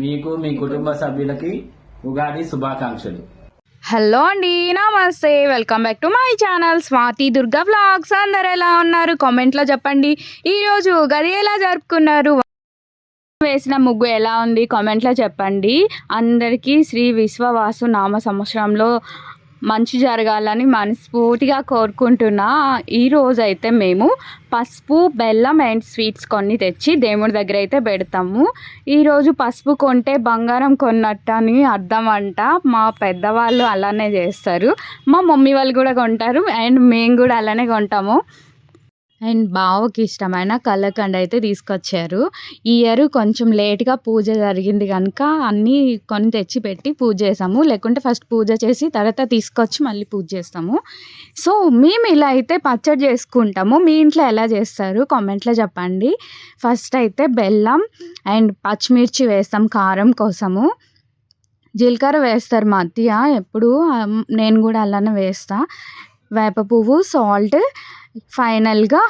మీకు మీ కుటుంబ సభ్యులకి ఉగాది శుభాకాంక్షలు. హలో అండి నమస్తే. Welcome back to my channel Swathi Durga vlogs. అందరు ఎలా ఉన్నారు? కామెంట్లో చెప్పండి. ఈరోజు గది ఎలా జరుపుకున్నారు? వేసిన ముగ్గు ఎలా ఉంది? కామెంట్లో చెప్పండి. అందరికీ శ్రీ విశ్వవాసు నామ సంవత్సరంలో మంచి జరగాలని మనస్ఫూర్తిగా కోరుకుంటున్నా. ఈరోజు అయితే మేము పసుపు బెల్లం అండ్ స్వీట్స్ కొన్ని తెచ్చి దేవుడి దగ్గర అయితే పెడతాము ఈరోజు పసుపు కొంటే బంగారం కొన్నట్టు అని అర్థం అంట. మా పెద్దవాళ్ళు అలానే చేస్తారు. మా మమ్మీ వాళ్ళు కూడా కొంటారు అండ్ మేము కూడా అలానే కొంటాము. అండ్ బావకి ఇష్టమైన కళ్ళకండ అయితే తీసుకొచ్చారు. ఈ ఇయర్ కొంచెం లేట్గా పూజ జరిగింది కనుక అన్నీ కొని తెచ్చి పెట్టి పూజ చేసాము. లేకుంటే ఫస్ట్ పూజ చేసి తర్వాత తీసుకొచ్చి మళ్ళీ పూజ చేస్తాము. సో మేము ఇలా అయితే పచ్చడి చేసుకుంటాము. మీ ఇంట్లో ఎలా చేస్తారు? కామెంట్లో చెప్పండి. ఫస్ట్ అయితే బెల్లం అండ్ పచ్చిమిర్చి వేస్తాం కారం కోసము. జీలకర్ర వేస్తారు మధ్య. ఎప్పుడు నేను కూడా అలానే వేస్తా. వేప పువ్వు సాల్ట్ ఫైనల్గా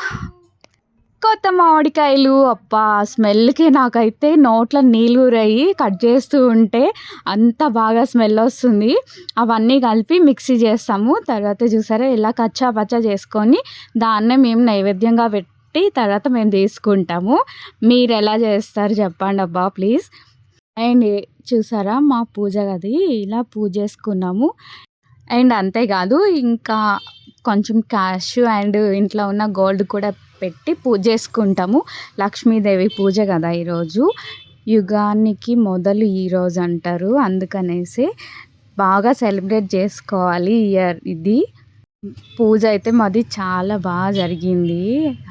కొత్త మామిడికాయలు అప్ప స్మెల్కి నాకైతే నోట్లో నీళ్ళు ఊరయ్యి కట్ చేస్తూ ఉంటే అంత బాగా స్మెల్ వస్తుంది. అవన్నీ కలిపి మిక్సీ చేస్తాము. తర్వాత చూసారా ఇలా కచ్చా పచ్చా చేసుకొని దాన్నే మేము నైవేద్యంగా పెట్టి తర్వాత మేము తీసుకుంటాము. మీరు ఎలా చేస్తారు చెప్పండి అబ్బా! ప్లీజ్. అండ్ చూసారా మా పూజ గది ఇలా పూజ చేసుకున్నాము. అండ్ అంతేకాదు ఇంకా కొంచెం క్యాష్ అండ్ ఇంట్లో ఉన్న గోల్డ్ కూడా పెట్టి పూజ చేసుకుంటాము. లక్ష్మీదేవి పూజ కదా ఈరోజు. యుగానికి మొదలు ఈరోజు అంటారు. అందుకనేసి బాగా సెలబ్రేట్ చేసుకోవాలి ఇయర్ ఇది. పూజ అయితే మాది చాలా బాగా జరిగింది.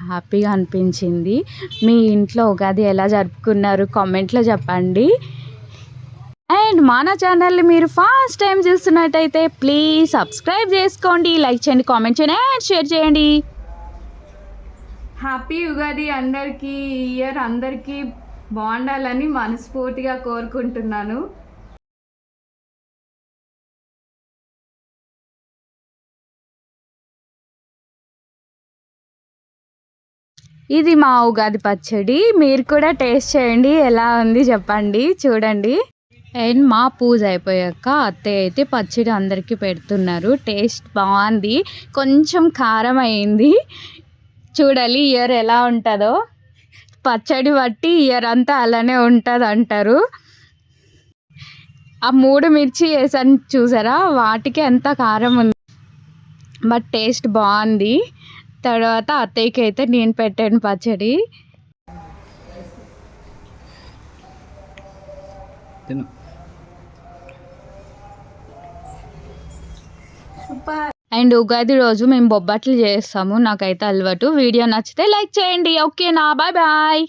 హ్యాపీగా అనిపించింది. మీ ఇంట్లో ఉగాది ఎలా జరుపుకున్నారు? కామెంట్లో చెప్పండి. అండ్ మన ఛానల్ని మీరు ఫస్ట్ టైం చూస్తున్నట్టయితే ప్లీజ్ సబ్స్క్రైబ్ చేసుకోండి లైక్ చేయండి కామెంట్ చేయండి అండ్ షేర్ చేయండి. హ్యాపీ ఉగాది అందరికీ ఇయర్ అందరికీ బాగుండాలని మనస్ఫూర్తిగా కోరుకుంటున్నాను. ఇది మా ఉగాది పచ్చడి. మీరు కూడా టేస్ట్ చేయండి ఎలా ఉంది చెప్పండి చూడండి. అండ్ మా పూజ అయిపోయాక అత్తయ్య అయితే పచ్చడి అందరికీ పెడుతున్నారు. టేస్ట్ బాగుంది. కొంచెం కారం అయింది. చూడాలి ఇయర్ ఎలా ఉంటుందో. పచ్చడి బట్టి ఇయర్ అంతా అలానే ఉంటుంది అంటారు ఆ మూడు మిర్చి వేసాను చూసారా? వాటికి ఎంత కారం ఉంది. బట్ టేస్ట్ బాగుంది. తర్వాత అత్తయ్యకి అయితే నేను పెట్టాను పచ్చడి. తిను. అండ్ ఉగాది రోజు మేము బొబ్బట్లు చేస్తాము. నాకైతే అలవాటు. వీడియో నచ్చితే లైక్ చేయండి. ఓకేనా? Bye bye.